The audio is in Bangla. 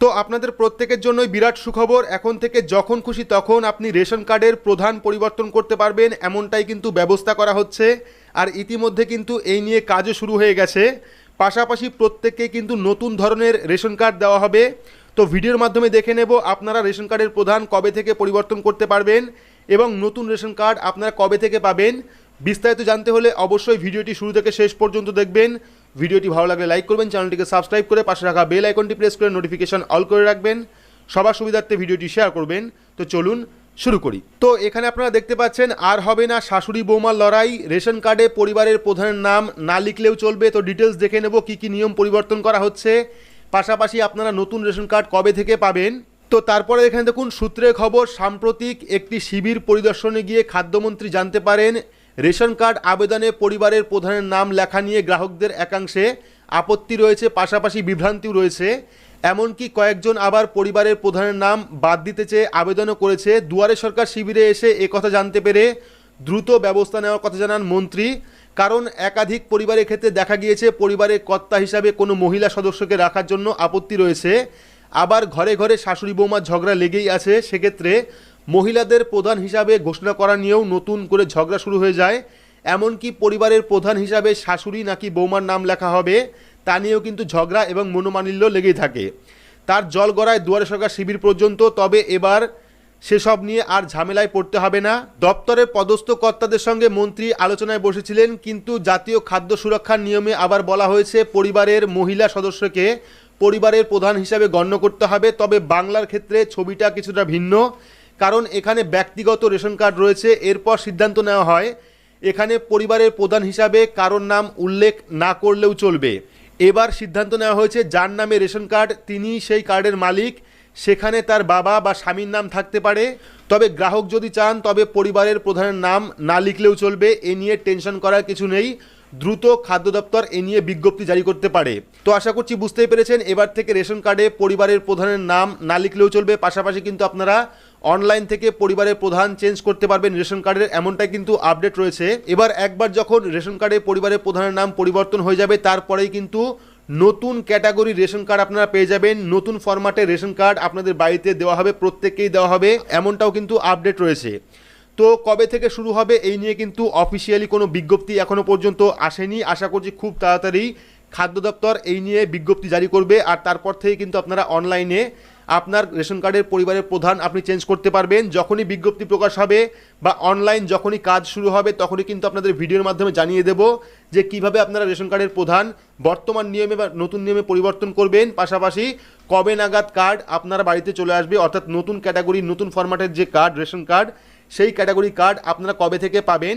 তো আপনাদের প্রত্যেকের জন্যই বিরাট সুখবর। এখন থেকে যখন খুশি তখন আপনি রেশন কার্ডের প্রধান পরিবর্তন করতে পারবেন, এমনটাই কিন্তু ব্যবস্থা করা হচ্ছে। আর ইতিমধ্যে কিন্তু এই নিয়ে কাজও শুরু হয়ে গেছে। পাশাপাশি প্রত্যেককে কিন্তু নতুন ধরনের রেশন কার্ড দেওয়া হবে। তো ভিডিওর মাধ্যমে দেখে নেব আপনারা রেশন কার্ডের প্রধান কবে থেকে পরিবর্তন করতে পারবেন এবং নতুন রেশন কার্ড আপনারা কবে থেকে পাবেন। বিস্তারিত জানতে হলে অবশ্যই ভিডিওটি শুরু থেকে শেষ পর্যন্ত দেখবেন। ভিডিওটি ভালো লাগলে লাইক করবেন, চ্যানেলটিকে সাবস্ক্রাইব করে পাশে রাখা বেল আইকনটি প্রেস করে নোটিফিকেশন অল করে রাখবেন। সবার সুবিধার্থে ভিডিওটি শেয়ার করবেন। তো চলুন শুরু করি। তো এখানে আপনারা দেখতে পাচ্ছেন, আর হবে না শাশুড়ি বৌমার লড়াই। রেশন কার্ডে পরিবারের প্রধানের নাম না লিখলেও চলবে। তো ডিটেলস দেখে নেব কি কি নিয়ম পরিবর্তন করা হচ্ছে। পাশাপাশি আপনারা নতুন রেশন কার্ড কবে থেকে পাবেন? তো তারপরে এখানে দেখুন, সূত্রে খবর, সাম্প্রতিক একটি শিবির পরিদর্শনে গিয়ে খাদ্যমন্ত্রী জানতে পারেন। রেশন কার্ড আবেদনে পরিবারের প্রধানের নাম লেখা নিয়ে গ্রাহকদের একাংশে আপত্তি রয়েছে, পাশাপাশি বিভ্রান্তিও রয়েছে। এমনকি কয়েকজন আবার পরিবারের প্রধানের নাম বাদ দিতে চেয়ে আবেদনও করেছে। দুয়ারে সরকার শিবিরে এসে কথা জানতে পেরে দ্রুত ব্যবস্থা নেওয়ার কথা জানান মন্ত্রী। কারণ একাধিক পরিবারের ক্ষেত্রে দেখা গিয়েছে, পরিবারের কর্তা হিসাবে কোনো মহিলা সদস্যকে রাখার জন্য আপত্তি রয়েছে। আবার ঘরে ঘরে শাশুড়ি বৌমার ঝগড়া লেগেই আছে। সেক্ষেত্রে মহিলাদের প্রধান হিসাবে ঘোষণা করা নিয়েও নতুন করে ঝগড়া শুরু হয়ে যায়। এমনকি পরিবারের প্রধান হিসাবে শাশুড়ি নাকি বৌমার নাম লেখা হবে, তা নিয়েও কিন্তু ঝগড়া এবং মনোমালিন্য লেগেই থাকে। তার জল গড়ায় দুয়ারে সরকার শিবির পর্যন্ত, তবে এবার সেসব নিয়ে আর ঝামেলায় পড়তে হবে না। দপ্তরের পদস্থ কর্তাদের সঙ্গে মন্ত্রী আলোচনায় বসেছিলেন, কিন্তু জাতীয় খাদ্য সুরক্ষার নিয়মে আবার বলা হয়েছে, পরিবারের মহিলা সদস্যকে পরিবারের প্রধান হিসাবে গণ্য করতে হবে। তবে বাংলার ক্ষেত্রে ছবিটা কিছুটা ভিন্ন। কারণ এখানে ব্যক্তিগত রেশন কার্ড রয়েছে, এরপর সিদ্ধান্ত নেওয়া হয়। এখানে পরিবারের প্রধান হিসাবে কারোর নাম উল্লেখ না করলেও চলবে। এবার সিদ্ধান্ত নেওয়া হয়েছে, যার নামে রেশন কার্ড তিনি সেই কার্ডের মালিক। সেখানে তার বাবা বা স্বামীর নাম থাকতে পারে। তবে গ্রাহক যদি চান, তবে পরিবারের প্রধানের নাম না লিখলেও চলবে। এ নিয়ে টেনশন করার কিছু নেই। দ্রুত খাদ্য দপ্তর এ নিয়ে বিজ্ঞপ্তি জারি করতে পারে। তো আশা করছি বুঝতেই পেরেছেন, এবার থেকে রেশন কার্ডে পরিবারের প্রধানের নাম না লিখলেও চলবে। পাশাপাশি কিন্তু আপনারা অনলাইন থেকে পরিবারের প্রধান চেঞ্জ করতে পারবেন রেশন কার্ডের, এমনটাই কিন্তু আপডেট রয়েছে। এবার একবার যখন রেশন কার্ডে পরিবারের প্রধানের নাম পরিবর্তন হয়ে যাবে, তারপরেই কিন্তু নতুন ক্যাটাগরি রেশন কার্ড আপনারা পেয়ে যাবেন। নতুন ফরম্যাটে রেশন কার্ড আপনাদের বাড়িতে দেওয়া হবে, প্রত্যেককেই দেওয়া হবে, এমনটাও কিন্তু আপডেট রয়েছে। তো কবে থেকে শুরু হবে এই নিয়ে কিন্তু অফিসিয়ালি কোনো বিজ্ঞপ্তি এখনও পর্যন্ত আসেনি। আশা করছি খুব তাড়াতাড়ি খাদ্য দপ্তর এই নিয়ে বিজ্ঞপ্তি জারি করবে, আর তারপর থেকে কিন্তু আপনারা অনলাইনে আপনার রেশন কার্ডের পরিবারের প্রধান আপনি চেঞ্জ করতে পারবেন। যখনই বিজ্ঞপ্তি প্রকাশ হবে বা অনলাইন যখনই কাজ শুরু হবে, তখনই কিন্তু আপনাদের ভিডিওর মাধ্যমে জানিয়ে দেব যে কীভাবে আপনারা রেশন কার্ডের প্রধান বর্তমান নিয়মে বা নতুন নিয়মে পরিবর্তন করবেন। পাশাপাশি কবে নাগাদ কার্ড আপনার বাড়িতে চলে আসবে, অর্থাৎ নতুন ক্যাটাগরি নতুন ফরম্যাটের যে কার্ড রেশন কার্ড সেই ক্যাটাগরি কার্ড আপনারা কবে থেকে পাবেন?